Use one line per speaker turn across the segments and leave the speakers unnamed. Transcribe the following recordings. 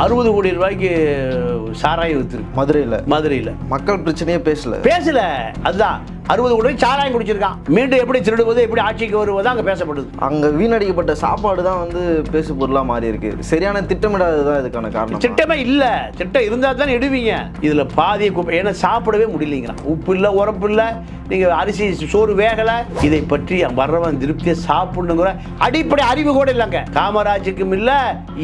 அறுபது கோடி ரூபாய்க்கு சாராயம் வித்துருக்கு.
மதுரையில்.
மதுரையில்.
மக்கள் பிரச்சனையே பேசல.
பேசல. அதுதான். அறுபது கோடி சாராயம் குடிச்சிருக்கான். மீண்டும் எப்படி திருடுவது எப்படி ஆட்சிக்கு வருவது அங்கே பேசப்படுது.
அங்க வீணடிக்கப்பட்ட சாப்பாடு தான் வந்து பேசு பொருளா மாறி இருக்கு. சரியான திட்டமிடாதது தான் இதுக்கான காரணம்?
திட்டமே இல்ல. திட்டம் இருந்தா தான் இடுவீங்க. இதுல பாதியை குப்பை ஏன்னா சாப்பிடவே முடியலைங்கிறான். உப்பு இல்ல உரப்பு இல்ல நீங்க அரிசி சோறு வேகல. இதை பற்றி வர்றவன் திருப்தியை சாப்பிடணுங்கிற அடிப்படை அறிவு கூட இல்லைங்க. காமராஜுக்கும் இல்ல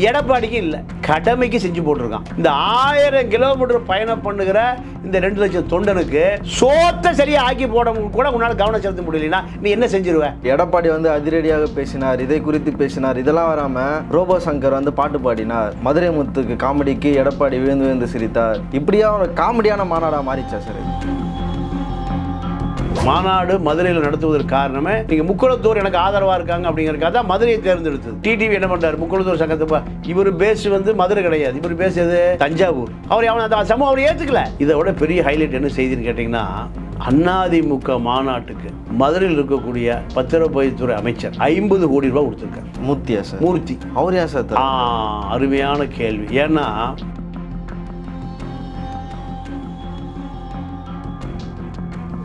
எடப்பாடிக்கும் இல்ல. கடமைக்கு செஞ்சு போட்டிருக்கான். இந்த ஆயிரம் கிலோமீட்டர் பயணம் பண்ணுகிற இந்த ரெண்டு லட்சம் தொண்டனுக்கு சோத்தை சரியா ஆக்கி போட கூட உன்னால் கவனம் செலுத்த முடியலனா நீ என்ன செஞ்சிருவ?
எடப்பாடி வந்து அதிரடியாக பேசினார் இதை குறித்து பேசினார் இதெல்லாம் வராம ரோபோ சங்கர் வந்து பாட்டு பாடினார். மதுரை முத்துக்கு காமெடிக்கு எடப்பாடி விழுந்து விழுந்து சிரித்தார். இப்படியா ஒரு காமெடியான மாநாடா மாறிச்சா சார் இது?
மாநாடு மதுரையில் நடத்துவதற்கு காரணமே நீங்க முக்குளத்தூர் எனக்கு ஆதரவா இருக்காங்க அப்படிங்கறதுக்காக தான் மதுரையை தேர்ந்தெடுத்தது. டிடிவி என்ன பண்றாரு? முக்குளத்தூர் சங்கத்தை பா- இவர் பேஸ் வந்து மதுரை கிடையாது. இவர் பேஸ் எது தஞ்சாவூர். அவர் அவன் அந்த சமூகம் அவர் ஏத்துக்கல. இதை விட பெரிய ஹைலைட் என்ன செய்தின்னு கேட்டீங்கன்னா அதிமுக மாநாட்டுக்கு மதுரையில் இருக்கக்கூடிய பத்திரப்பதித்துறை அமைச்சர் ஐம்பது கோடி ரூபாய் கொடுத்துருக்காரு.
மூர்த்தியா சார்?
மூர்த்தி.
அவர் சார்
அருமையான கேள்வி. ஏன்னா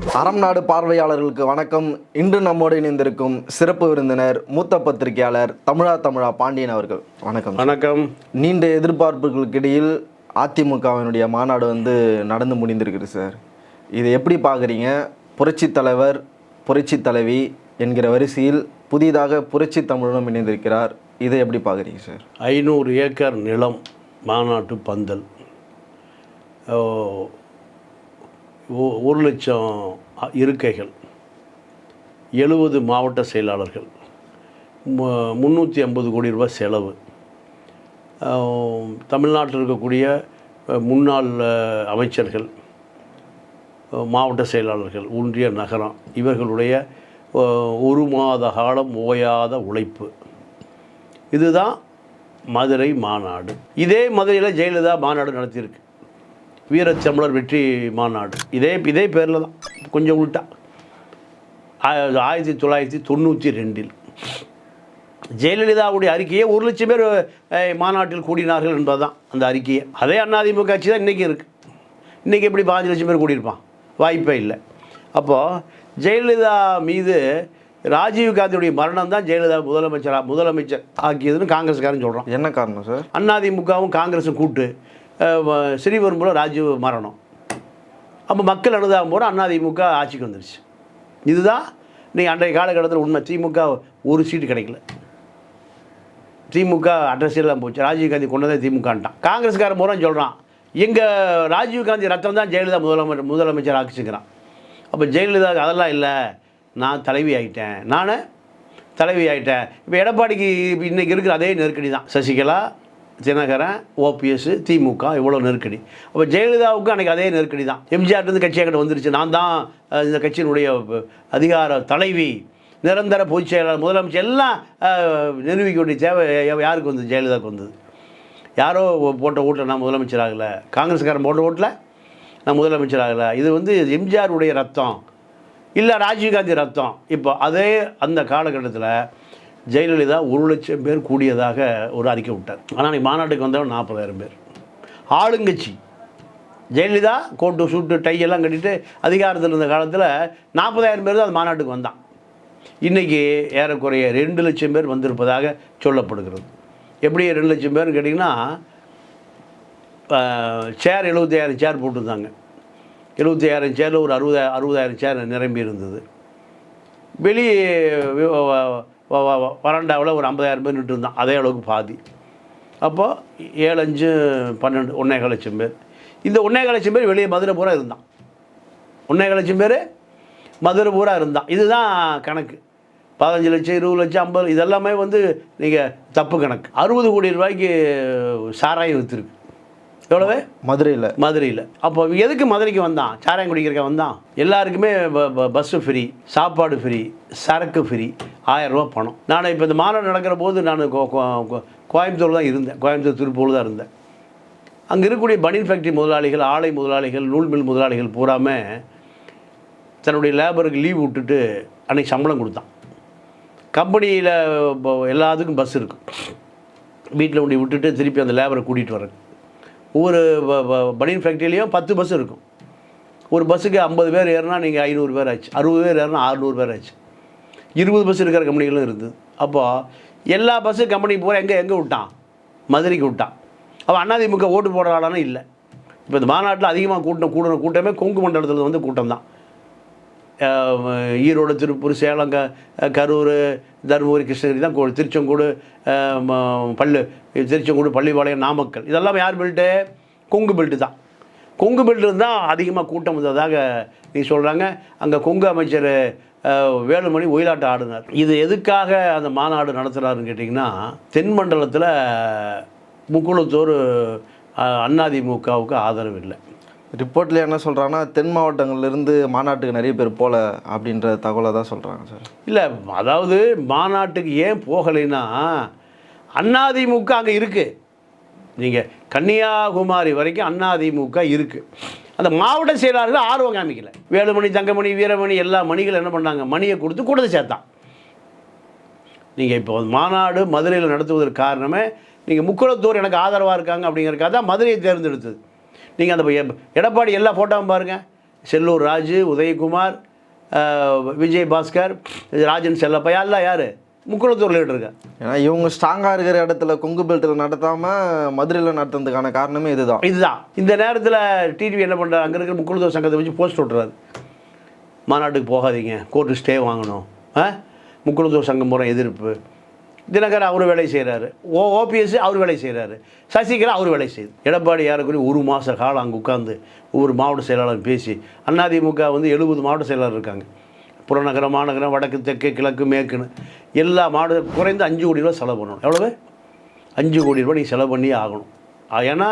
அறம் நாடு பார்வையாளர்களுக்கு வணக்கம். இன்று நம்மோடு இணைந்திருக்கும் சிறப்பு விருந்தினர் மூத்த பத்திரிகையாளர் தமிழா தமிழா பாண்டியன் அவர்கள். வணக்கம்.
வணக்கம்.
நீண்ட எதிர்பார்ப்புகளுக்கு இடையில் அதிமுகவினுடைய மாநாடு வந்து நடந்து முடிந்திருக்குது சார். இதை எப்படி பார்க்குறீங்க? புரட்சி தலைவர் புரட்சி தலைவி என்கிற வரிசையில் புதிதாக புரட்சி தமிழனும் இணைந்திருக்கிறார். இதை எப்படி பார்க்குறீங்க சார்?
ஐநூறு ஏக்கர் நிலம் மாநாட்டு பந்தல். ஒரு லட்சம் இருக்கைகள் எழுபது மாவட்ட செயலாளர்கள் முந்நூற்றி ஐம்பது கோடி ரூபாய் செலவு. தமிழ்நாட்டில் இருக்கக்கூடிய முன்னாள் அமைச்சர்கள் மாவட்ட செயலாளர்கள் ஒன்றிய நகரம் இவர்களுடைய ஒரு மாத காலம் ஓயாத உழைப்பு. இதுதான் மதுரை மாநாடு. இதே மதுரையில் ஜெயலலிதா மாநாடு நடத்தியிருக்கு. வீரச்சமலர் வெற்றி மாநாடு. இதே இதே பேரில் தான் கொஞ்சம் உள்ட்டா. ஆய- ஆயிரத்தி தொள்ளாயிரத்தி தொண்ணூற்றி ரெண்டில். ஜெயலலிதாவுடைய அறிக்கையை ஒரு லட்சம் பேர் மாநாட்டில் கூடினார்கள் என்பதுதான் அந்த அறிக்கையை. அதே அதிமுக கட்சி தான் இன்றைக்கி இருக்குது இன்றைக்கி எப்படி பாஞ்சு லட்சம் பேர் கூடியிருப்பான்? வாய்ப்பே இல்லை. அப்போது ஜெயலலிதா மீது ராஜீவ் காந்தியுடைய மரணம் தான் ஜெயலலிதா முதலமைச்சரா முதலமைச்சர் ஆக்கியதுன்னு காங்கிரஸ்காரன் சொல்கிறான்
என்ன காரணம் சார்?
அதிமுகவும் காங்கிரஸும் கூட்டு. அஹ், ராஜீவ் மரணம். அப்போ மக்கள் அனுதாபம் போகிற அதிமுக ஆட்சிக்கு வந்துருச்சு. இதுதான் நீங்கள் அன்றைய காலகட்டத்தில் உண்மை. திமுக ஒரு சீட்டு கிடைக்கல. திமுக அட்ரஸில் போச்சு. ராஜீவ்காந்தி கொண்டதே திமுகன்ட்டான். காங்கிரஸ்காரன் பூரா சொல்கிறான் எங்கள் ராஜீவ்காந்தி ரத்தம் தான் ஜெயலலிதா முதலமைச்சர் முதலமைச்சர் ஆக்கிச்சுக்கிறான். அப்போ ஜெயலலிதா அதெல்லாம் இல்லை. நான் தலைவி ஆகிட்டேன் நான் தலைவி ஆகிட்டேன் இப்போ எடப்பாடிக்கு இன்றைக்கி இருக்கிற அதே நெருக்கடி தான் சசிகலா தினகரன் ஓபிஎஸ் திமுக இவ்வளோ நெருக்கடி. அப்போ ஜெயலலிதாவுக்கு அன்றைக்கி அதே நெருக்கடி தான். எம்ஜிஆர்லேருந்து கட்சியாக்கிட்ட வந்துருச்சு. நான் தான் இந்த கட்சியினுடைய அதிகார தலைவி நிரந்தர பொதுச் செயலாளர் முதலமைச்சர் எல்லாம் நிரூபிக்க வேண்டிய தேவை யாருக்கு வந்தது? ஜெயலலிதாவுக்கு வந்தது. யாரோ போட்ட ஓட்டில் நான் முதலமைச்சர் ஆகலை. காங்கிரஸ்காரன் போட்ட ஓட்டில் நான் முதலமைச்சர் ஆகலை. இது வந்து எம்ஜிஆருடைய ரத்தம். இல்லை ராஜீவ்காந்தி ரத்தம். இப்போ அதே அந்த காலகட்டத்தில் ஜெயலலிதா ஒரு லட்சம் பேர் கூடியதாக ஒரு அறிக்கை விட்டார். ஆனால் நீ மாநாட்டுக்கு வந்தவன் நாற்பதாயிரம் பேர். ஆளுங்கட்சி. ஜெயலலிதா கோட்டு சூட்டு டை எல்லாம் கட்டிட்டு அதிகாரத்தில் இருந்த காலத்தில் நாற்பதாயிரம் பேர் தான் அந்த மாநாட்டுக்கு வந்தான். இன்றைக்கி ஏறக்குறைய ரெண்டு லட்சம் பேர் வந்திருப்பதாக சொல்லப்படுகிறது. எப்படி ரெண்டு லட்சம் பேர்னு கேட்டிங்கன்னா சேர் எழுபத்தையாயிரம் சேர் போட்டிருந்தாங்க. எழுபத்தையாயிரம் சேரில் ஒரு அறுபதா அறுபதாயிரம் சேர் நிரம்பி இருந்தது. வெளியே வராண்டாவில் ஒரு ஐம்பதாயிரம் பேர் நின்று இருந்தான். அதே அளவுக்கு பாதி. அப்போது ஏழு அஞ்சு பன்னெண்டு ஒன்றே லட்சம் பேர். இந்த ஒன்றே லட்சம் பேர் வெளியே மதுரை பூரா இருந்தான். ஒன்றே லட்சம் பேர் மதுரை பூரா இருந்தான். இதுதான் கணக்கு. பதினஞ்சு லட்சம் இருபது லட்சம் ஐம்பது இதெல்லாமே வந்து நீங்கள் தப்பு கணக்கு. அறுபது கோடி ரூபாய்க்கு சாராயம் விற்றுருக்கு எவ்வளவு?
மதுரையில்.
மதுரையில். அப்போ எதுக்கு மதுரைக்கு வந்தான்? சாராயம் குடிக்கிறக்க வந்தான்? எல்லாருக்குமே பஸ்ஸு ஃப்ரீ சாப்பாடு ஃப்ரீ சரக்கு ஃப்ரீ ஆயரூபா பணம். நான் இப்போ இந்த மாநாடு நடக்கிற போது நான் கோயம்புத்தூர் தான் இருந்தேன். கோயம்புத்தூர் திருப்பூர் தான் இருந்தேன். அங்கே இருக்கக்கூடிய பனியன் ஃபேக்ட்ரி முதலாளிகள் ஆலை முதலாளிகள் நூல் மில் முதலாளிகள் பூராமே தன்னுடைய லேபருக்கு லீவ் விட்டுட்டு அன்னைக்கு சம்பளம் கொடுத்தான். கம்பெனியில் எல்லாத்துக்கும் பஸ் இருக்கும் வீட்டில் கொண்டு விட்டுட்டு திருப்பி அந்த லேபரை கூட்டிகிட்டு வரேன் ஒவ்வொரு பனியன் ஃபேக்ட்ரிலையும் பத்து பஸ் இருக்கும். ஒரு பஸ்ஸுக்கு ஐம்பது பேர் ஏறினா நீங்கள் ஐநூறு பேர் ஆச்சு. அறுபது பேர் ஏறினா அறுநூறு பேர் ஆச்சு. இருபது பஸ் இருக்கிற கம்பெனிகளும் இருக்குது அப்போது எல்லா பஸ்ஸு கம்பெனி பூரா எங்கே எங்கே விட்டான்? மதுரைக்கு விட்டான். அப்போ அண்ணாதிமுக ஓட்டு போடுறாளானு இல்லை. இப்போ இந்த மாநாட்டில் அதிகமாக கூட்டம் கூடுற கூட்டமே கொங்கு மண்டலத்தில் வந்து கூட்டம் தான் ஈரோடு திருப்பூர் சேலம் க கரூர் தருமபுரி கிருஷ்ணகிரி தான் கோ திருச்செங்கோடு பல்லு திருச்செங்கோடு பள்ளிப்பாளையம் நாமக்கல். இதெல்லாம் யார் பெல்ட்டு கொங்கு பெல்ட்டு தான். கொங்கு பெல்ட் இருந்தால் அதிகமாக கூட்டம் வந்ததாக நீ சொல்கிறாங்க அங்கே கொங்கு அமைச்சர் வேலுமணி ஒயிலாட்டம் ஆடினார். இது எதுக்காக அந்த மாநாடு நடத்துகிறாருன்னு கேட்டிங்கன்னா தென் மண்டலத்தில் முக்குளத்தூர் அஹ், அதிமுகவுக்கு ஆதரவு இல்லை.
ரிப்போர்ட்டில் என்ன சொல்கிறாங்கன்னா தென் மாவட்டங்கள்லேருந்து மாநாட்டுக்கு நிறைய பேர் போகல அப்படின்ற தகவலை தான் சொல்கிறாங்க சார்.
இல்லை அதாவது மாநாட்டுக்கு ஏன் போகலைன்னா அதிமுக அங்கே இருக்குது நீங்கள் கன்னியாகுமரி வரைக்கும் அதிமுக இருக்குது அந்த மாவட்ட செயலாளர்கள் ஆர்வம் காமிக்கல. வேலுமணி தங்கமணி வீரமணி எல்லா மணிகள் என்ன பண்ணாங்க? மணியை கொடுத்து கூட்டத்தை சேர்த்தான். நீங்கள் இப்போ மாநாடு மதுரையில் நடத்துவதற்கு காரணமே நீங்கள் முக்குளத்தூர் எனக்கு ஆதரவாக இருக்காங்க அப்படிங்கிறக்காக தான் மதுரையை தேர்ந்தெடுத்தது. நீங்கள் அந்த எடப்பாடி எல்லா ஃபோட்டோவும் பாருங்கள் செல்லூர் ராஜு உதயகுமார் விஜய் பாஸ்கர் ராஜன் செல்லப்பா எல்லாம் யார்? முக்குளத்தூர் லீடர் இருக்கா
ஏன்னா இவங்க ஸ்ட்ராங்காக இருக்கிற இடத்துல கொங்கு பெல்ட்டில் நடத்தாமல் மதுரையில் நடத்துறதுக்கான காரணமே இதுதான்.
இதுதான். இந்த நேரத்தில் டிடிவி என்ன பண்ணுறாரு அங்கே இருக்கிற முக்குளத்தூர் சங்கத்தை வச்சு போஸ்ட் விட்றாரு மாநாட்டுக்கு போகாதீங்க. கோர்ட்டு ஸ்டே வாங்கணும். ஆ? முக்குளத்தூர் சங்கம் பூரா எதிர்ப்பு. தினகர் அவர் வேலை செய்கிறாரு ஓ ஓபிஎஸ் அவர் வேலை செய்கிறாரு சசிகலா அவர் வேலை செய்யுது எடப்பாடி யாருக்குரிய ஒரு மாத காலம் அங்கே உட்காந்து ஒவ்வொரு மாவட்ட செயலாளர் பேசி அதிமுக வந்து எழுபது மாவட்ட செயலாளர் இருக்காங்க. புறநகரம் மாநகரம் வடக்கு தெற்கு கிழக்கு மேற்குன்னு எல்லா மாவட்ட குறைந்து அஞ்சு கோடி ரூபா செலவு பண்ணணும். எவ்வளவு? அஞ்சு கோடி ரூபாய் நீங்கள் செலவு பண்ணியே ஆகணும். ஏன்னா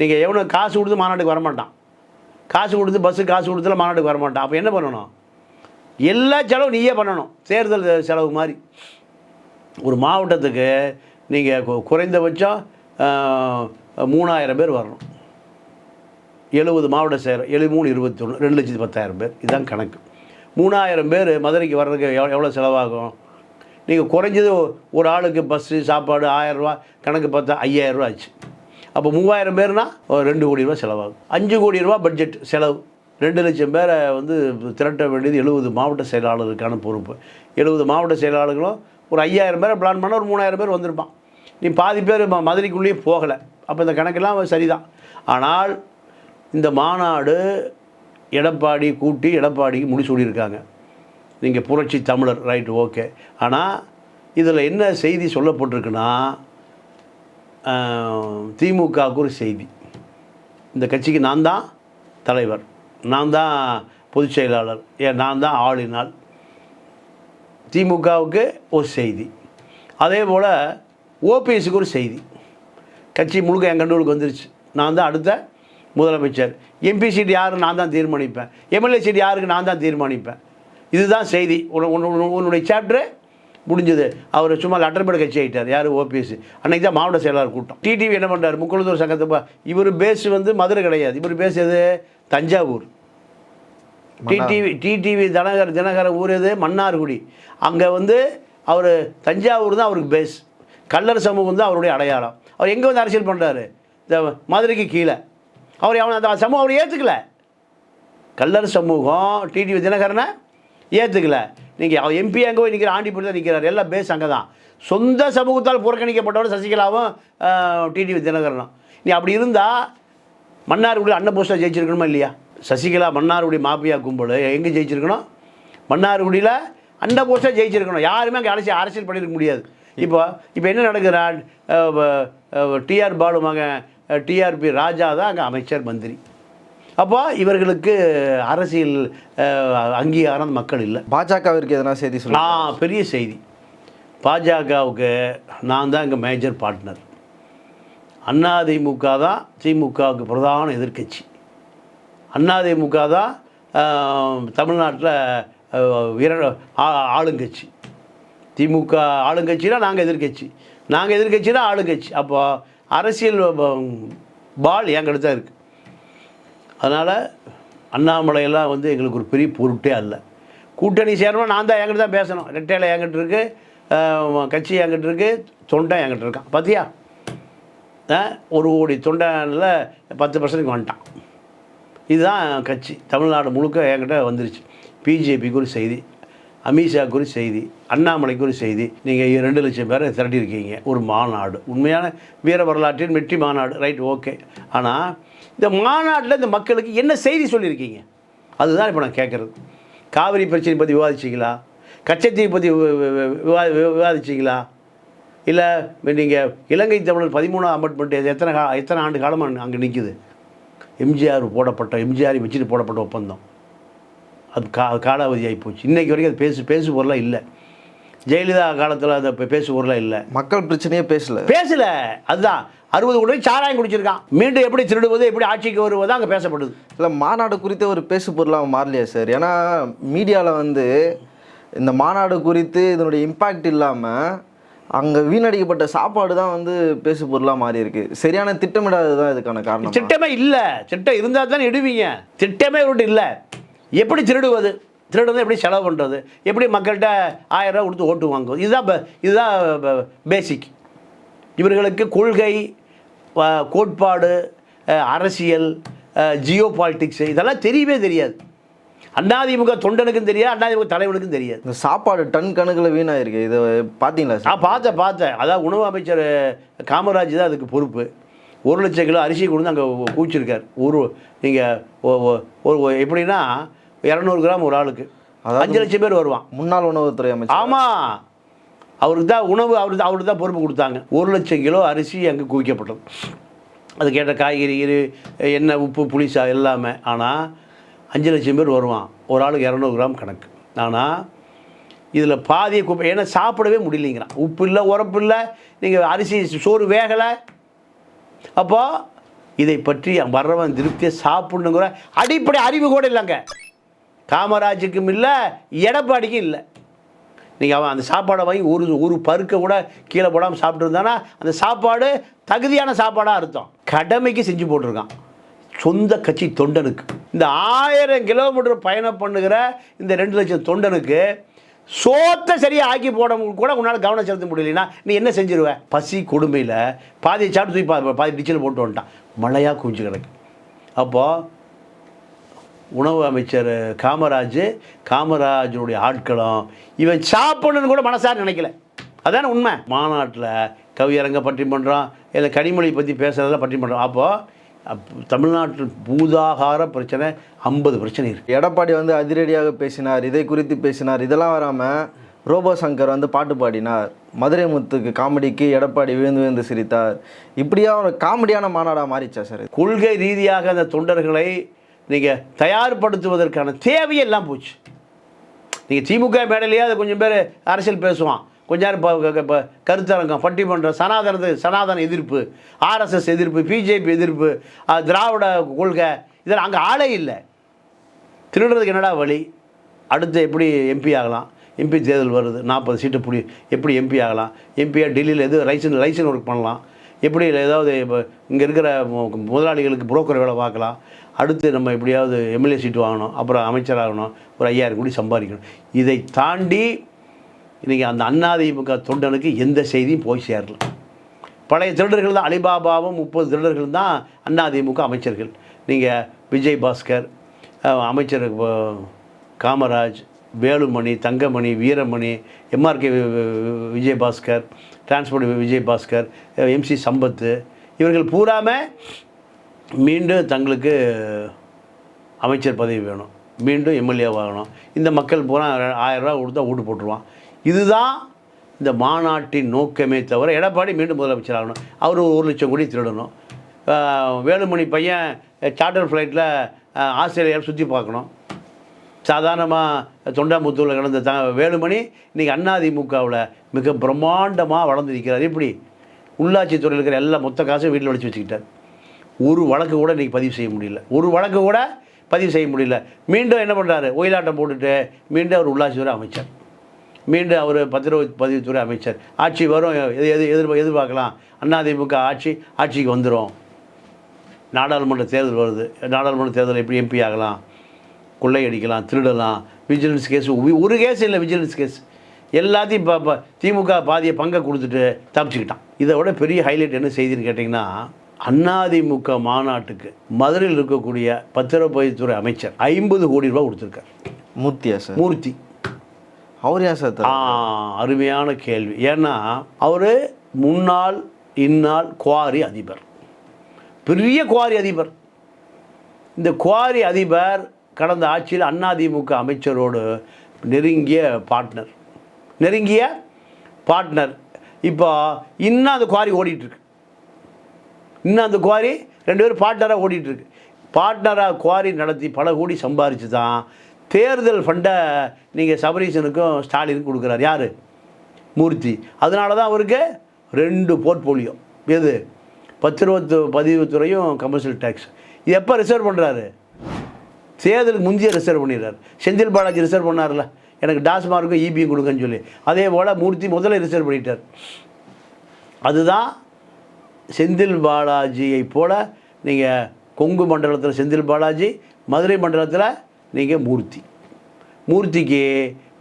நீங்கள் எவ்வளோ காசு கொடுத்து மாநாட்டுக்கு வரமாட்டான். காசு கொடுத்து பஸ்ஸு காசு கொடுத்துல மாநாட்டுக்கு வரமாட்டான். அப்போ என்ன பண்ணணும்? எல்லா செலவும் நீயே பண்ணணும். தேர்தல் செலவு மாதிரி. ஒரு மாவட்டத்துக்கு நீங்கள் குறைந்தபட்சம் மூணாயிரம் பேர் வரணும். எழுபது மாவட்ட செயலர் எழு மூணு இருபத்தொன்று ரெண்டு லட்சத்தி பத்தாயிரம் பேர். இதுதான் கணக்கு. மூணாயிரம் பேர் மதுரைக்கு வர்றதுக்கு எவ்வளோ எவ்வளோ செலவாகும்? நீங்கள் குறைஞ்சது ஒரு ஆளுக்கு பஸ்ஸு சாப்பாடு ஆயரூவா கணக்கு பார்த்தா ஐயாயிரரூவா ஆச்சு. அப்போ மூவாயிரம் பேர்னா ஒரு ரெண்டு கோடி ரூபா செலவாகும். அஞ்சு கோடி ரூபா பட்ஜெட் செலவு. ரெண்டு லட்சம் பேரை வந்து திரட்ட வேண்டியது எழுபது மாவட்ட செயலாளருக்கான பொறுப்பு. எழுபது மாவட்ட செயலாளர்களும் ஒரு ஐயாயிரம் பேரை பிளான் பண்ணால் ஒரு மூணாயிரம் பேர் வந்திருப்பான். நீ பாதி பேர் ம- மதுரைக்குள்ளேயே போகலை. அப்போ இந்த கணக்கெல்லாம் சரிதான். ஆனால் இந்த மாநாடு எடப்பாடி கூட்டி எடப்பாடிக்கு முடிசூடியிருக்காங்க நீங்கள் புரட்சி தமிழர் ரைட் ஓகே ஆனால் இதில் என்ன செய்தி சொல்லப்பட்டிருக்குன்னா திமுகவுக்கு ஒரு செய்தி. இந்த கட்சிக்கு நான் தான் தலைவர். நான் தான் பொதுச் செயலாளர். ஏன் நான் தான் ஆளினால் திமுகவுக்கு ஒரு செய்தி. அதே போல் ஓபிஎஸ்க்கு ஒரு செய்தி. கட்சி முழுக்க என் கண்டூருக்கு வந்துருச்சு. நான் தான் அடுத்த முதலமைச்சர். எம்பி சீட் யாரு? நான் தான் தீர்மானிப்பேன். எம்எல்ஏ சீட் யாருக்கு? நான் தான் தீர்மானிப்பேன். இதுதான் செய்தி. உன்னுடைய சாப்டரு முடிஞ்சது. அவர் சும்மா அட்டர்பேட் கட்சி ஆகிட்டார் யார்? ஓபிஎஸ். அன்னைக்கு தான் மாவட்ட செயலாளர் கூட்டம். டிடிவி என்ன பண்ணுறாரு முக்குளத்தூர் சங்கத்தை இவர் பேஸ் வந்து மதுரை கிடையாது. இவர் பேஸ் எது? தஞ்சாவூர். டிடிவி டிடிவி தினகர் தினகர ஊர் எது மன்னார்குடி. அங்கே வந்து அவர் தஞ்சாவூர் தான் அவருக்கு பேஸ் கல்லர் சமூகம் தான் அவருடைய அடையாளம். அவர் எங்கே வந்து அரசியல் பண்ணுறாரு இந்த மதுரைக்கு கீழே. அவர் அவன் அந்த சமூகம் அவர் ஏற்றுக்கல கல்லர் சமூகம் டிடிவி தினகரனை ஏற்றுக்கல நீங்கள் அவர் எம்பி அங்கே போய் நிற்கிற ஆண்டிப்படி தான் நிற்கிறார் எல்லாம் பேஸ் அங்கே தான். சொந்த சமூகத்தால் புறக்கணிக்கப்பட்டவர் சசிகலாவும் டிடிவி தினகரனும். நீ அப்படி இருந்தால் மன்னார்குடி அன்ன போஸ்டா ஜெயிச்சிருக்கணுமா இல்லையா? சசிகலா மன்னார்குடி மாஃபியா கும்பல் எங்கே ஜெயிச்சிருக்கணும்? மன்னார்குடியில் அன்ன போஸ்டா ஜெயிச்சிருக்கணும். யாருமே அங்கே அரசியல் அரசியல் பண்ணியிருக்க முடியாது. இப்போ இப்போ என்ன நடக்குதுன்னா டிஆர் பாலு மகன் டிஆர்பி ராஜா தான் அங்கே அமைச்சர் மந்திரி. அப்போ இவர்களுக்கு அரசியல் அங்கீகாரம் மக்கள் இல்லை.
பாஜகவிற்கு எதனா செய்தி சொல்லு
நான் பெரிய செய்தி. பாஜகவுக்கு நான் தான் இங்கே மேஜர் பார்ட்னர் அதிமுக தான் திமுகவுக்கு பிரதான எதிர்க்கட்சி. அதிமுக தான் தமிழ்நாட்டில் வீர ஆளுங்கட்சி. திமுக ஆளுங்கட்சினா நாங்கள் எதிர்க்கட்சி நாங்கள் எதிர்க்கட்சினா ஆளுங்கட்சி. அப்போ அரசியல் பால் என்கிட்ட தான் இருக்குது அதனால் அண்ணாமலையெல்லாம் வந்து எங்களுக்கு ஒரு பெரிய பொருட்டே அல்ல. கூட்டணி சேரணும் நான் தான் என்கிட்ட தான் பேசணும். ரெட்டையில் என்கிட்ட இருக்கு கட்சி என்கிட்ட இருக்கு தொண்டை என்கிட்ட இருக்கான். பார்த்தியா ஒரு கோடி தொண்டனில் பத்து பர்சன்ட்டுக்கு வந்துட்டான். இதுதான் கட்சி. தமிழ்நாடு முழுக்க என்கிட்ட வந்துருச்சு. பிஜேபிக்கு ஒரு செய்தி அமித்ஷாவுக்கு ஒரு செய்தி அண்ணாமலைக்கு ஒரு செய்தி நீங்கள் ரெண்டு லட்சம் பேரை திரட்டியிருக்கீங்க. ஒரு மாநாடு. உண்மையான வீர வரலாற்றின் வெற்றி மாநாடு. ரைட் ஓகே ஆனால் இந்த மாநாட்டில் இந்த மக்களுக்கு என்ன செய்தி சொல்லியிருக்கீங்க? அதுதான் இப்போ நான் கேட்குறது. காவிரி பிரச்சனை பற்றி விவாதிச்சிங்களா? கச்சத்தீவு பற்றி விவா விவாதிச்சிங்களா? இல்லை நீங்கள் இலங்கை தமிழர் பதிமூணாம் அமெண்ட்மெண்ட் எத்தனை கா எத்தனை ஆண்டு காலமாக அங்கே நிற்குது எம்ஜிஆர் போடப்பட்ட எம்ஜிஆர் வச்சுட்டு போடப்பட்ட ஒப்பந்தம். அது கா காலாவதி ஆகி போச்சு. இன்றைக்கு வரைக்கும் அது பேசு பேசு பொருளாக இல்லை. ஜெயலலிதா காலத்தில் அது இப்போ பேசு பொருளாக இல்லை.
மக்கள் பிரச்சனையே பேசல.
பேசல. அதுதான். அறுபது கோடி சாராயம் குடிச்சிருக்கான். மீண்டும் எப்படி திருடுவது எப்படி ஆட்சிக்கு வருவது அங்கே பேசப்படுது.
இல்லை மாநாடு குறித்த ஒரு பேசு பொருளாக மாறலையா சார்? ஏன்னா மீடியாவில் வந்து இந்த மாநாடு குறித்து இதனுடைய இம்பேக்ட் இல்லாமல் அங்கே வீணடிக்கப்பட்ட சாப்பாடு தான் வந்து பேசு பொருளாக மாறி இருக்கு சரியான திட்டமிடாதது தான் இதுக்கான காரணம்?
திட்டமே இல்லை. திட்டம் இருந்தால் தானே இடுவீங்க. திட்டமே ஒன்று இல்லை. எப்படி திருடுவது? திருடுறது எப்படி செலவு பண்ணுறது எப்படி மக்கள்கிட்ட ஆயிரம் ரூபா கொடுத்து ஓட்டு வாங்குவது? இதுதான் இதுதான் பேசிக் இவர்களுக்கு கொள்கை கோட்பாடு அரசியல் ஜியோ பாலிட்டிக்ஸ் இதெல்லாம் தெரியவே தெரியாது. அதிமுக தொண்டனுக்கும் தெரியாது அதிமுக தலைவனுக்கும் தெரியாது.
இந்த சாப்பாடு டன் கணக்கில் வீணாயிருக்கு. இதை பார்த்தீங்களா
நான் பார்த்தேன் பார்த்தேன். அதான் உணவு அமைச்சர் காமராஜ் தான் அதுக்கு பொறுப்பு. ஒரு லட்சம் கிலோ அரிசி கொண்டு அங்கே கூச்சிருக்கார். ஒரு நீங்கள் ஒரு எப்படின்னா இரநூறு கிராம் ஒரு ஆளுக்கு.
அதாவது-
அஞ்சு லட்சம் பேர் வருவான்.
முன்னாள் உணவுத்துறை அமைச்சர்.
ஆமாம் அவருக்கு தான் உணவு அவருக்கு அவருக்கு தான் பொறுப்பு கொடுத்தாங்க. ஒரு லட்சம் கிலோ அரிசி அங்கே குவிக்கப்பட்டது அது கேட்ட காய்கறி எண்ணெய் உப்பு புளிசா எல்லாமே. ஆனால் அஞ்சு லட்சம் பேர் வருவான். ஒரு ஆளுக்கு இரநூறு கிராம் கணக்கு. ஆனால் இதில் பாதியை குப்பை ஏன்னா சாப்பிடவே முடியலைங்கிறான். உப்பு இல்லை உரப்பு இல்லை நீங்கள் அரிசி சோறு வேகலை. அப்போது இதை பற்றி வர்றவன் திருப்தியை சாப்பிடணுங்கிற அடிப்படை அறிவு கூட இல்லைங்க. காமராஜுக்கும் இல்லை எடப்பாடிக்கும் இல்லை. நீங்கள் அவன் அந்த சாப்பாடை வாங்கி ஒரு ஒரு பருக்க கூட கீழே போடாமல் சாப்பிட்டுருந்தானா அந்த சாப்பாடு தகுதியான சாப்பாடாக அர்த்தம். கடமைக்கு செஞ்சு போட்டிருக்கான். சொந்த கட்சி தொண்டனுக்கு. இந்த ஆயிரம் கிலோமீட்டர் பயணம் பண்ணுகிற இந்த ரெண்டு லட்சம் தொண்டனுக்கு சோத்தை சரியாக ஆக்கி போட கூட உன்னால் கவனம் செலுத்த முடியலனா நீ என்ன செஞ்சிருவ? பசி கொடுமையில் பாதியை சாப்பிட்டு தூக்கி பா- பாதி டிச்சில் போட்டு வந்துட்டான். மழையாக குவிஞ்சு கிடக்கு. அப்போது உணவு அமைச்சர் காமராஜ் காமராஜனுடைய ஆட்களும் இவன் சாப்பிடணும்னு கூட மனசார் நினைக்கல. அதானே உண்மை. மாநாட்டில் கவியரங்க பட்டிமன்றம் இல்லை கனிமொழி பற்றி பேசுகிறதெல்லாம் பட்டிமன்றம் அப்போது தமிழ்நாட்டில் பூதாகார பிரச்சனை ஐம்பது பிரச்சனை இருக்குது
எடப்பாடி வந்து அதிரடியாக பேசினார் இதை குறித்து பேசினார் இதெல்லாம் வராமல் ரோபோ சங்கர் வந்து பாட்டு பாடினார். மதுரை முத்துக்கு காமெடிக்கு எடப்பாடி விழுந்து விழுந்து சிரித்தார். இப்படியா ஒரு காமெடியான மாநாடாக மாறிச்சா சார்?
கொள்கை ரீதியாக அந்த தொண்டர்களை நீங்கள் தயார்படுத்துவதற்கான தேவையெல்லாம் போச்சு. நீங்கள் திமுக மேடையிலேயே அது கொஞ்சம் பேர் அரசியல் பேசுவான். கொஞ்ச நேரம் இப்போ இப்போ கருத்தரங்கம் பட்டிமன்றம் சனாதனது சனாதன எதிர்ப்பு ஆர்எஸ்எஸ் எதிர்ப்பு பிஜேபி எதிர்ப்பு திராவிட கொள்கை இதெல்லாம் அங்கே ஆளே இல்லை. திருடுறதுக்கு என்னடா வழி? அடுத்து எப்படி எம்பி ஆகலாம்? எம்பி தேர்தல் வருது நாற்பது சீட்டு புடி எப்படி எம்பி ஆகலாம்? எம்பியாக டெல்லியில் எது லைசன் லைசன் ஒர்க் பண்ணலாம்? எப்படி ஏதாவது இப்போ இங்கே இருக்கிற முதலாளிகளுக்கு புரோக்கர் வேலை பார்க்கலாம்? அடுத்து நம்ம எப்படியாவது எம்எல்ஏ சீட்டு வாங்கணும் அப்புறம் அமைச்சராகணும் ஒரு ஐயாயிரம் கோடி சம்பாதிக்கணும். இதை தாண்டி இன்றைக்கி அந்த அண்ணாதிமுக தொண்டனுக்கு எந்த செய்தியும் போய் சேரல. பழைய திருடர்கள் தான் அலிபாபாவும் முப்பது திருடர்கள் தான் அண்ணாதிமுக அமைச்சர்கள். நீங்கள் விஜய் பாஸ்கர் அமைச்சர் Kamaraj Velumani Thangamani Veeramani MRK Vijay Baskar transport Vijay Baskar MC Sampath இவர்கள் பூராமல் மீண்டும் தங்களுக்கு அமைச்சர் பதவி வேணும். மீண்டும் எம்எல்ஏ ஆகணும். இந்த மக்கள் பூரா ஆயிரம் ரூபா கொடுத்தா ஓட்டு போட்டுருவான். இதுதான் இந்த மாநாட்டின் நோக்கமே தவிர எடப்பாடி மீண்டும் முதலமைச்சர் ஆகணும். அவர் ஒரு லட்சம் கோடி திருடணும். வேலுமணி பையன் சார்ட்டர் ஃப்ளைட்டில் ஆஸ்திரேலியாவில் சுற்றி பார்க்கணும். சாதாரணமாக தொண்டாமுத்தூரில் கிடந்த த வேலுமணி இன்றைக்கி அண்ணாதிமுகவில் மிக பிரம்மாண்டமாக வளர்ந்துருக்கிறார் எப்படி? உள்ளாட்சித்துறையில் இருக்கிற எல்லா மொத்த காசும் வீட்டில் வச்சு வச்சுக்கிட்டார். ஒரு வழக்கு கூட இன்றைக்கி பதிவு செய்ய முடியல. ஒரு வழக்கு கூட பதிவு செய்ய முடியல. மீண்டும் என்ன பண்ணுறாரு ஒயிலாட்டம் போட்டுட்டு மீண்டும் அவர் உள்ளாட்சித்துறை அமைச்சர். மீண்டும் அவர் பத்திரவு பதிவுத்துறை அமைச்சர். ஆட்சி வரும் எது எது எதிர்பா எதிர்பார்க்கலாம். அதிமுக ஆட்சி ஆட்சிக்கு வந்துடும் நாடாளுமன்ற தேர்தல் வருது. நாடாளுமன்ற தேர்தல் எப்படி எம்பி ஆகலாம்? கொள்ளையடிக்கலாம் திருடலாம். விஜிலன்ஸ் கேஸ் ஒரு கேஸ் இல்லை விஜிலன்ஸ் கேஸ் எல்லாத்தையும் இப்போ திமுக பாதிய பங்கை கொடுத்துட்டு தப்பிச்சுக்கிட்டான். இதை விட பெரிய ஹைலைட் என்ன செய்தின்னு கேட்டிங்கன்னா அதிமுக மாநாட்டுக்கு மதுரையில் இருக்கக்கூடிய பத்திரப்பதிவுத்துறை அமைச்சர் ஐம்பது கோடி ரூபாய் கொடுத்துருக்கார்.
மூர்த்தியா சார்?
மூர்த்தி.
அவர் ஏன் சார்
அருமையான கேள்வி. ஏன்னா அவர் முன்னாள் இந்நாள் குவாரி அதிபர். பெரிய குவாரி அதிபர். இந்த குவாரி அதிபர் கடந்த ஆட்சியில் அதிமுக அமைச்சரோடு நெருங்கிய பார்ட்னர் நெருங்கிய பார்ட்னர் இப்போ இன்னும் அந்த குவாரி ஓடிட்டுருக்கு. இன்னும் அந்த குவாரி? ரெண்டு பேரும் பார்ட்னராக ஓடிட்டுருக்கு. பார்ட்னராக குவாரி நடத்தி பல கோடி சம்பாரித்து தான் தேர்தல் ஃபண்டை நீங்கள் சபரீசனுக்கும் ஸ்டாலினுக்கும் கொடுக்குறாரு. யார்? மூர்த்தி. அதனால தான் அவருக்கு ரெண்டு போர்ட்ஃபோலியோ எது? பத்திரவத்து பதிவுத்துறையும் கமர்ஷியல் டேக்ஸ் இது எப்போ ரிசர்வ் பண்ணுறாரு தேர்தலுக்கு முந்தைய ரிசர்வ் பண்ணிடுறாரு. செந்தில் பாலாஜி ரிசர்வ் பண்ணார்ல. எனக்கு டாஸ்மார்க்கும் இபியும் கொடுங்கன்னு சொல்லி. அதே போல் மூர்த்தி முதல்ல ரிசர்வ் பண்ணிட்டார். அதுதான் செந்தில் பாலாஜியை போல நீங்கள் கொங்கு மண்டலத்தில் செந்தில் பாலாஜி மதுரை மண்டலத்தில் நீங்கள் மூர்த்தி மூர்த்திக்கு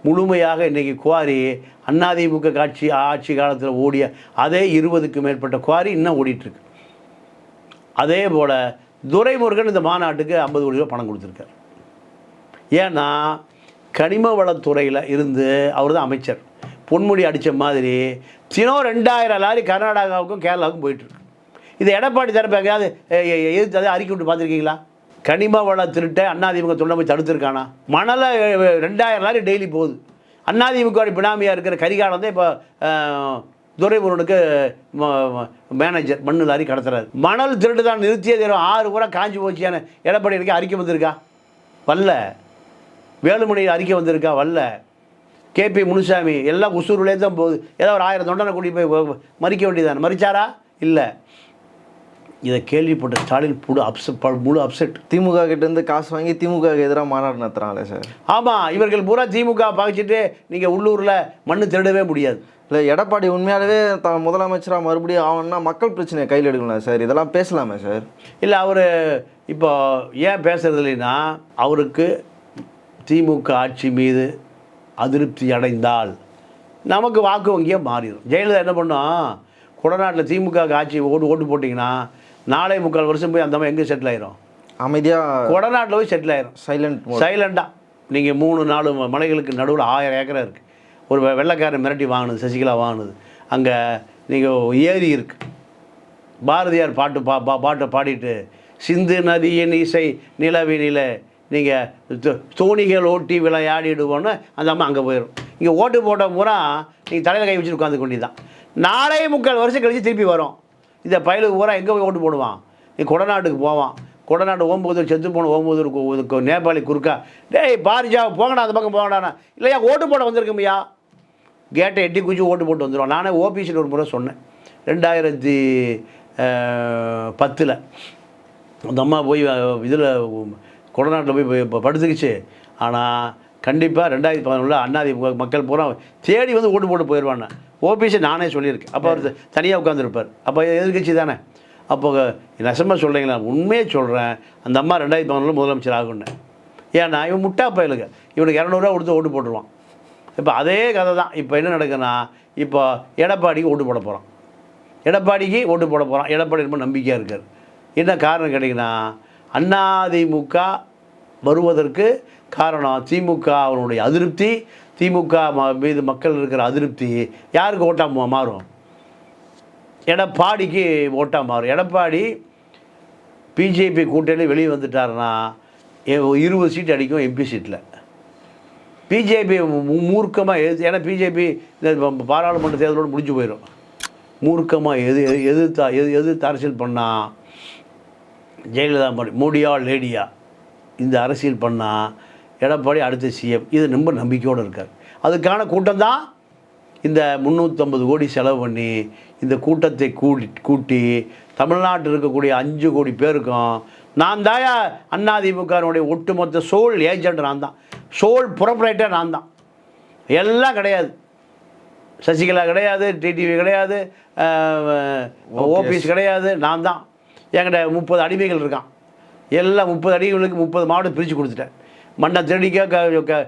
முழுமையாக இன்றைக்கி குவாரி அதிமுக காட்சி ஆட்சி காலத்தில் ஓடிய அதே இருபதுக்கு மேற்பட்ட குவாரி இன்னும் ஓடிட்டுருக்கு அதே போல் துரைமுருகன் இந்த மாநாட்டுக்கு ஐம்பது கோடி ரூபா பணம் கொடுத்துருக்காரு ஏன்னா கனிம வளத்துறையில் இருந்து அவர் தான் அமைச்சர் பொன்முடி அடித்த மாதிரி தினம் ரெண்டாயிரம் லாரி கர்நாடகாவுக்கும் கேரளாவுக்கும் போயிட்டுருக்கு இது எடப்பாடி தரப்பு எங்கேயாவது எதிர்த்து அதை அறிக்கை விட்டு பார்த்துருக்கீங்களா கனிம வள திருட்டை அண்ணாதிமுக தொண்டமை தடுத்திருக்கானா தடுத்துருக்கானா? மணலை ரெண்டாயிரம் லாரி டெய்லி போகுது. அண்ணாதிமுக பினாமியாக இருக்கிற கரிகாலம் தான் இப்போ துரைமுருகனுக்கு மேனேஜர் மண்ணு லாரி கடத்துறாரு. மணல் திருட்டு தான் நிறுத்திய தரும் ஆறு பூரா காஞ்சி போச்சியான எடப்பாடி எனக்கு அறிக்கை வந்திருக்கா? வரல. வேலுமணி அறிக்கை வந்திருக்கா? வரல. கேபி முனுசாமி எல்லாம் உசூர்லேயே தான் போகுது. ஏதோ ஒரு ஆயிரம் தொண்டனை கூட்டி போய் மறிக்க வேண்டியதானே மறிச்சாரா? இல்லை. இதை கேள்விப்பட்ட ஸ்டாலின் முழு அப்செட் முழு அப்செட்
திமுக கிட்ட இருந்து காசு வாங்கி திமுக எதிராக மாநாடு நடத்துறாங்களே சார்?
ஆமாம் இவர்கள் பூரா திமுக பாய்ச்சிட்டு நீங்கள் உள்ளூரில் மண்ணு திருடவே முடியாது.
இல்லை எடப்பாடி உண்மையாகவே தான் முதலமைச்சராக மறுபடியும் ஆகணும்னா மக்கள் பிரச்சனையை கையில் எடுக்கலாம் சார்? இதெல்லாம் பேசலாமே சார்?
இல்லை அவர் இப்போ ஏன் பேசுறது இல்லைன்னா அவருக்கு திமுக ஆட்சி மீது அதிருப்தி அடைந்தால் நமக்கு வாக்கு வங்கியே மாறிடும் ஜெயலலிதா என்ன பண்ணோம்? கொடநாட்டில் திமுக ஆட்சி ஓட்டு ஓட்டு போட்டிங்கன்னா நாளை முக்கால் வருஷம் போய் அந்த அம்மா எங்கே செட்டில் ஆயிரும்?
அமைதியாக
கொடநாட்டில் போய் செட்டில் ஆயிரும்.
சைலண்ட்
சைலண்டாக நீங்கள் மூணு நாலு மலைகளுக்கு நடுவில் ஆயிரம் ஏக்கரை இருக்குது ஒரு வெள்ளைக்காரன் மிரட்டி வாங்கினது சசிகலா வாங்கினது. அங்கே நீங்கள் ஏரி இருக்குது பாரதியார் பாட்டு பா பா பாட்டை பாடிட்டு சிந்து நதியின் இசை நிலவினில நீங்கள் தோணிகள் ஓட்டி விளையாடிடுவோன்னு அந்த அம்மா அங்கே போயிடும் இங்கே ஓட்டு போட்ட பூரா நீங்கள் தலையில் கை வச்சுட்டு உட்காந்து கொண்டிதான் நாளே முக்கால் வருஷம் கழிச்சு திருப்பி வரும். இந்த பயலுக்கு பூரா எங்கே போய் ஓட்டு போடுவான்? நீ கொடநாட்டுக்கு போவான். கொடநாடு ஓம்புதூர் செத்து போன ஓம்புதூர் நேபாளி குறுக்கா. டேய் பாரிஜா போங்கடா அந்த பக்கம் போகடாண்ணா இல்லையா ஓட்டு போட வந்திருக்கும்யா? கேட்டை எட்டி குச்சி ஓட்டு போட்டு வந்துடுவோம் நானே ஓபிசியில் ஒரு முறை சொன்னேன். ரெண்டாயிரத்தி பத்தில். அந்த அம்மா போய் இதில் கொடநாட்டில் போய் படுத்துக்கிச்சு. ஆனால் கண்டிப்பாக ரெண்டாயிரத்தி பதினொன்றில் அண்ணாதி மக்கள் பூரா தேடி வந்து ஓட்டு போட்டு போயிடுவாங்க ஓபிசி நானே சொல்லியிருக்கேன். அப்போ அவர் தனியாக உட்காந்துருப்பார் அப்போ எதிர்கட்சி தானே. அப்போ நெசமாக சொல்கிறீங்களா உண்மையே சொல்கிறேன் அந்த அம்மா ரெண்டாயிரத்தி பதினொன்றில் முதலமைச்சர் ஆகுன்னு ஏன்னா இவன் முட்டா பயலுங்க. இவனுக்கு இரநூறுவா கொடுத்து ஓட்டு போட்டுருவான். இப்போ அதே கதை தான். இப்போ என்ன நடக்குன்னா இப்போ எடப்பாடிக்கு ஓட்டு போட போகிறான் எடப்பாடிக்கு ஓட்டு போட போகிறான் எடப்பாடி ரொம்ப நம்பிக்கையாக இருக்கார். என்ன காரணம் கேட்டிங்கன்னா அதிமுக வருவதற்கு காரணம் திமுக அவனுடைய அதிருப்தி திமுக ம- மீது மக்கள் இருக்கிற அதிருப்தி யாருக்கு ஓட்டாக மாறும்? எடப்பாடிக்கு ஓட்டாக மாறும். எடப்பாடி பிஜேபி கூட்டணி வெளியே வந்துட்டாருன்னா இருபது சீட் அடிக்கும் எம்பி சீட்டில் பிஜேபி மூர்க்கமாக எது ஏன்னா பிஜேபி இந்த பாராளுமன்ற தேர்தலோடு முடிஞ்சு போயிடும் மூர்க்கமாக எது எது எதிர்த்தா எது எதிர்த்து அரசியல் பண்ணால் ஜெயலலிதா மோடி மோடியா லேடியா? இந்த அரசியல் பண்ணால் எடப்பாடி அடுத்த சிஎம் இது ரொம்ப நம்பிக்கையோடு இருக்கார். அதுக்கான கூட்டம் தான் இந்த முந்நூற்றம்பது கோடி செலவு பண்ணி இந்த கூட்டத்தை கூட்டி கூட்டி தமிழ்நாட்டில் இருக்கக்கூடிய அஞ்சு கோடி பேருக்கும் நான் தாயா அதிமுகனுடைய ஒட்டுமொத்த சோல் ஏஜென்ட் நான் தான் சோல் புறப்பரேட்டர் நான் தான் எல்லாம் கிடையாது. சசிகலா கிடையாது டிடிவி கிடையாது ஓபிஎஸ் கிடையாது நான் தான் என்கிட்ட முப்பது அடிமைகள் இருக்கான். எல்லாம் முப்பது அடிமைகளுக்கு முப்பது மாவட்டம் பிரித்து கொடுத்துட்டேன். மண்ணை திருடிக்க க-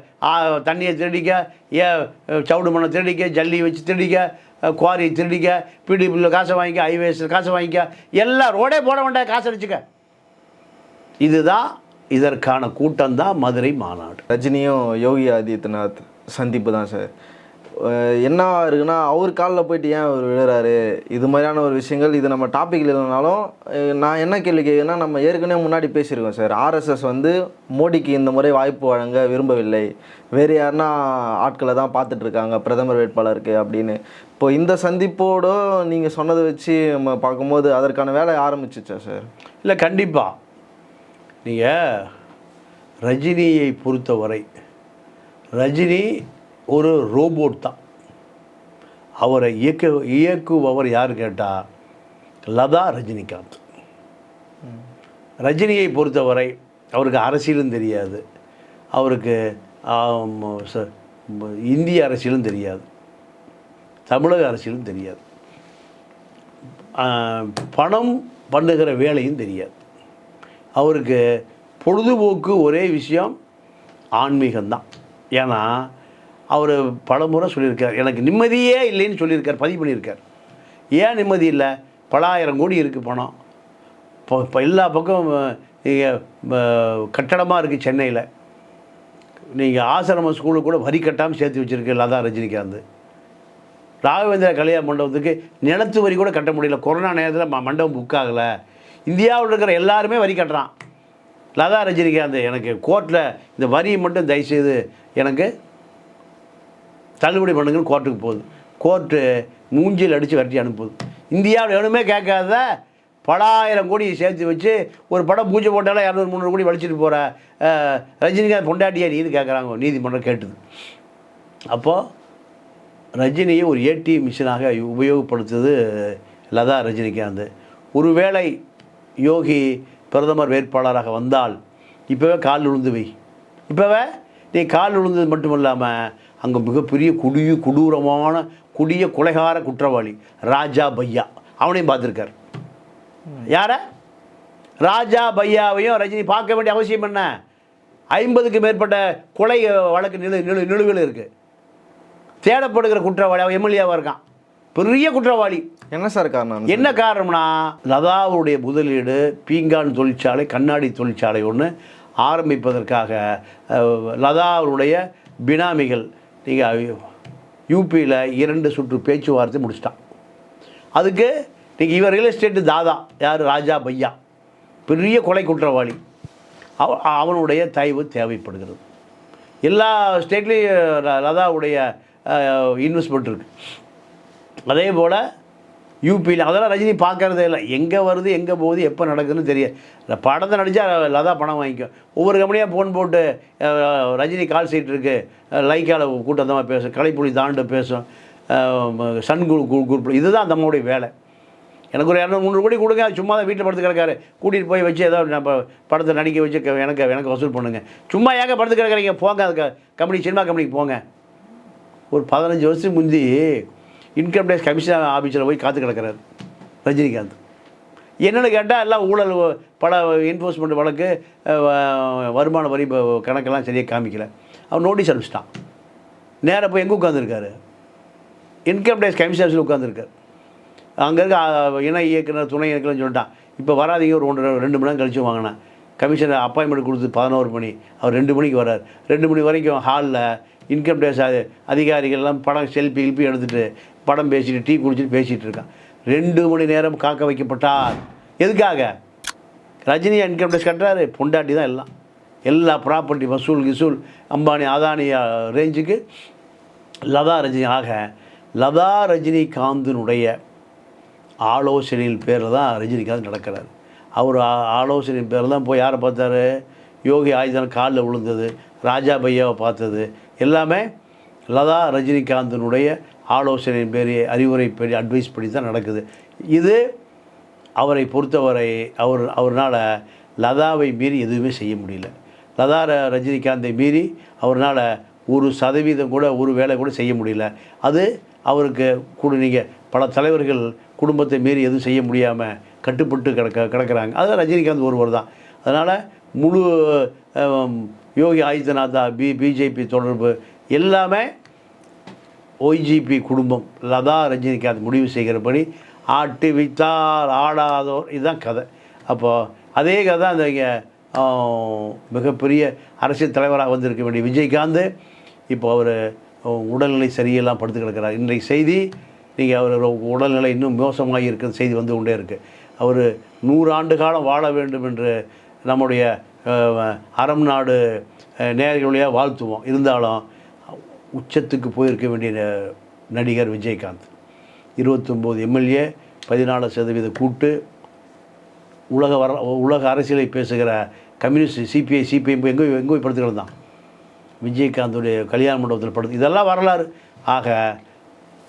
தண்ணியை திருடிக்க ஏ சவுடு மண்ணை திருடிக்க ஜல்லி வச்சு திருடிக்க குவாரியை திருடிக்க பிடிபியில் காசை வாங்கிக்க ஹைவேஸில் காசை வாங்கிக்க எல்லாம் ரோடே போட வேண்டாம் காசு அடிச்சுக்க. இதுதான் இதற்கான கூட்டம் தான் மதுரை மாநாடு.
ரஜினியும் யோகி ஆதித்யநாத் சந்திப்பு தான் சார். என்ன இருக்குன்னா அவர் காலில் போயிட்டு ஏன் அவர் விழுறாரு? இது மாதிரியான ஒரு விஷயங்கள் இது நம்ம டாபிக் இல்லைனாலும் நான் என்ன கேள்வி கேட்குறேன்னா நம்ம ஏற்கனவே முன்னாடி பேசியிருக்கோம் சார். ஆர்எஸ்எஸ் வந்து மோடிக்கு இந்த முறை வாய்ப்பு வழங்க விரும்பவில்லை. வேறு யாருன்னா ஆட்களை தான் பார்த்துட்ருக்காங்க பிரதமர் வேட்பாளருக்கு அப்படின்னு. இப்போ இந்த சந்திப்போட நீங்கள் சொன்னதை வச்சு நம்ம பார்க்கும்போது அதற்கான வேலை ஆரம்பிச்சிச்சா சார்?
இல்லை கண்டிப்பாக நீங்கள் ரஜினியை பொறுத்தவரை ரஜினி ஒரு ரோபோட் தான். அவரை இயக்க இயக்குபவர் யார் கேட்டால் லதா ரஜினிகாந்த். ரஜினியை பொறுத்தவரை அவருக்கு அரசியலும் தெரியாது. அவருக்கு இந்திய அரசியலும் தெரியாது. தமிழக அரசியலும் தெரியாது. பணம் பண்ணுகிற வேலையும் தெரியாது. அவருக்கு பொழுதுபோக்கு ஒரே விஷயம் ஆன்மீகம்தான். ஏன்னா அவர் பல முறை சொல்லியிருக்கார். எனக்கு நிம்மதியே இல்லைன்னு சொல்லியிருக்கார் பதிவு பண்ணியிருக்கார். ஏன் நிம்மதி இல்லை? பலாயிரம் கோடி இருக்குது பணம். இப்போ இப்போ எல்லா பக்கம் நீங்கள் கட்டடமாக இருக்குது சென்னையில். நீங்கள் ஆசிரம ஸ்கூலுக்கு கூட வரி கட்டாமல் சேர்த்து வச்சுருக்கு லதா ரஜினிகாந்த். ராகவேந்திர கல்யாண மண்டபத்துக்கு நிலத்து வரி கூட கட்ட முடியல. கொரோனா நேரத்தில் மண்டபம் புக் ஆகலை. இந்தியாவில் இருக்கிற எல்லாருமே வரி கட்டுறான். லதா ரஜினிகாந்த் எனக்கு கோர்ட்டில் இந்த வரியை மட்டும் தயவுசெய்து எனக்கு தள்ளுபடி பண்ணுங்கன்னு கோர்ட்டுக்கு போகுது. கோர்ட்டு மூஞ்சில் அடித்து விரட்டி அனுப்புது. இந்தியாவில் எவனுமே கேட்காத பலாயிரம் கோடி சேர்த்து வச்சு ஒரு படம் பூஜை போட்டாலும் இரநூறு முந்நூறு கோடி வலிச்சிட்டு போகிற ரஜினிகாந்த் பொண்டாட்டியா நீதி கேட்குறாங்க நீதிமன்றம் கேட்டுது. அப்போது ரஜினியை ஒரு ஏடிஎம் மிஷினாக உபயோகப்படுத்துது லதா ரஜினிகாந்த். ஒருவேளை யோகி பிரதமர் வேட்பாளராக வந்தால் இப்போவே கால் விழுந்து வை. இப்போவே நீ கால் விழுந்தது மட்டும் இல்லாமல் அங்கே மிகப்பெரிய கொடிய கொடூரமான கொடிய கொலைகார குற்றவாளி ராஜா பையா. அவனையும் பார்த்துருக்கார். யார? ராஜா பையாவையும் ரஜினி பார்க்க வேண்டிய அவசியம் என்ன? ஐம்பதுக்கு மேற்பட்ட கொலை வழக்கு நிலு நிலு நிலுவையில் இருக்குது தேடப்படுகிற குற்றவாளி அவன் எம்எல்ஏவாக இருக்கான். பெரிய குற்றவாளி.
என்ன சார் காரணம்
என்ன காரணம்னா லதாவுடைய முதலீடு பீங்கான் தொழிற்சாலை கண்ணாடி தொழிற்சாலை ஒன்று ஆரம்பிப்பதற்காக லதாவுடைய பினாமிகள் நீங்கள் யூபியில் இரண்டு சுற்று பேச்சுவார்த்தை முடிச்சிட்டான். அதுக்கு நீங்கள் இவர் ரியல் எஸ்டேட்டு தாதா யார்? ராஜா பையா. பெரிய கொலை குற்றவாளி. அவ அவனுடைய தயவு தேவைப்படுகிறது. எல்லா ஸ்டேட்லேயும் லதாவுடைய இன்வெஸ்ட்மெண்ட் இருக்குது அதே போல் யூபியில் அதெல்லாம் ரஜினி பார்க்கறதே இல்லை. எங்கே வருது எங்கே போகுது எப்போ நடக்குதுன்னு தெரியாது இந்த படத்தை நடித்தா லதா பணம் வாங்கிக்கும். ஒவ்வொரு கம்பெனியாக ஃபோன் போட்டு ரஜினி கால் சீட் இருக்குது லைக்காவில் கூட்டத்தமாக பேசும் கலைப்புலி தாண்டு பேசும். Sun group group. இதுதான் நம்மளுடைய வேலை. எனக்கு ஒரு இரநூறு முந்நூறு கோடி கொடுங்க சும்மா தான் வீட்டில் படுத்து கிடக்காரு. கூட்டிகிட்டு போய் வச்சு ஏதோ நம்ம படத்தை நடிக்க வச்சு க- எனக்கு எனக்கு வசூல் பண்ணுங்க. சும்மா ஏங்க படுத்து கிடக்குறீங்க? போங்க அதுக்கு கம்பெனி சினிமா கம்பெனிக்கு போங்க. ஒரு பதினஞ்சு வருஷத்துக்கு முந்தி இன்கம் டேக்ஸ் கமிஷன் ஆஃபீஸில் போய் காத்து கிடக்கிறார். ரஜினிகாந்த். என்னென்னு கேட்டால் எல்லாம் ஊழல் பல என்ஃபோர்ஸ்மெண்ட் வழக்கு வருமான வரி கணக்கெல்லாம் சரியாக காமிக்கல. அவர் நோட்டீஸ் அனுப்பிச்சிட்டான். நேராக போய் எங்கே உட்காந்துருக்காரு இன்கம் டேக்ஸ் கமிஷன் ஆஃபீஸில் உட்காந்துருக்காரு அங்கே இருக்க இன இணை இயக்குனர் துணை இயக்குனர்னு சொல்லிட்டான். இப்போ வராதீங்க ஒரு ஒன்று ரெண்டு மணி நேரம் கழிச்சு வாங்கினேன் கமிஷனர் அப்பாயின்மெண்ட் கொடுத்து பதினோரு மணி அவர் ரெண்டு மணிக்கு வரார் ரெண்டு மணி வரைக்கும் ஹாலில் இன்கம் டேக்ஸ் அதிகாரிகள்லாம் படம் செல்ஃபி கில்பி எடுத்துகிட்டு படம் பேசிட்டு டீ குடிச்சிட்டு பேசிகிட்டு இருக்கான். ரெண்டு மணி நேரம் காக்க வைக்கப்பட்டார் எதுக்காக? ரஜினி இன்கம் டேக்ஸ் கட்டுறாரு. பொண்டாட்டி தான் எல்லாம். எல்லா ப்ராப்பர்ட்டி வசூல் கிசூல் அம்பானி அதானி ரேஞ்சுக்கு லதா ரஜினி ஆக லதா ரஜினிகாந்தினுடைய ஆலோசனையின் பேரில் தான் ரஜினிகாந்த் நடக்கிறார். அவர் ஆ- ஆலோசனையின் பேரில் தான் போய் யாரை பார்த்தாரு? யோகி ஆயுதன் காலில் விழுந்தது ராஜா பையாவை பார்த்தது எல்லாமே லதா ரஜினிகாந்தினுடைய ஆலோசனை பெரிய அறிவுரை படி அட்வைஸ் படி தான் நடக்குது. இது அவரை பொறுத்தவரை அவர் அவர்னால் லதாவை மீறி எதுவுமே செய்ய முடியல. லதா ரஜினிகாந்தை மீறி அவர்னால் ஒரு சதவீதம் கூட ஒரு வேலை கூட செய்ய முடியல. அது அவருக்கு கூட நீங்கள் பல தலைவர்கள் குடும்பத்தை மீறி எதுவும் செய்ய முடியாமல் கட்டுப்பட்டு கிடக்க கிடக்கிறாங்க. அது ரஜினிகாந்த் ஒருவர் தான். அதனால் முழு யோகி ஆதித்யநாத்தா பி பிஜேபி தொடர்பு. எல்லாமே ஒய்ஜிபி குடும்பம். லதா ரஜினிகாந்த் முடிவு செய்கிறபடி ஆட்டு வித்தார் ஆடாதோர் இதுதான் கதை. அப்போது அதே கதை தான் அந்த மிகப்பெரிய அரசியல் தலைவராக வந்திருக்க வேண்டிய விஜயகாந்த் இப்போ அவர் உடல்நிலை சரியெல்லாம் படுத்து கிடக்கிறார். இன்றைக்கு செய்தி நீங்கள் அவர் உடல்நிலை இன்னும் மோசமாக இருக்கிற செய்தி வந்து கொண்டே இருக்குது அவர் நூறாண்டு காலம் வாழ வேண்டும் என்று நம்முடைய அறம் நாடு அஹ், வாழ்த்துவோம். இருந்தாலும் உச்சத்துக்கு போயிருக்க வேண்டிய நடிகர் விஜயகாந்த். இருபத்தொம்போது எம்எல்ஏ பதினாலு சதவீத கூட்டு. உலக வர உலக அரசியலை பேசுகிற கம்யூனிஸ்ட் சிபிஐ சிபிஎம் எங்கே எங்கே படுத்துக்கிறது தான். விஜயகாந்துடைய கல்யாண மண்டபத்தில் படுத்து இதெல்லாம் வரலாறு. ஆக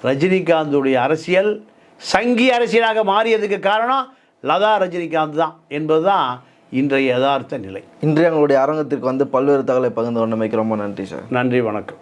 ரஜினிகாந்துடைய அரசியல் சங்கி அரசியலாக மாறியதுக்கு காரணம் லதா ரஜினிகாந்த் தான் என்பது தான் இன்றைய யதார்த்த நிலை.
இன்றைய எங்களுடைய அரங்கத்திற்கு வந்து பல்வேறு தகவலை பகிர்ந்து கொண்டமைக்கு ரொம்ப நன்றி சார்.
நன்றி வணக்கம்.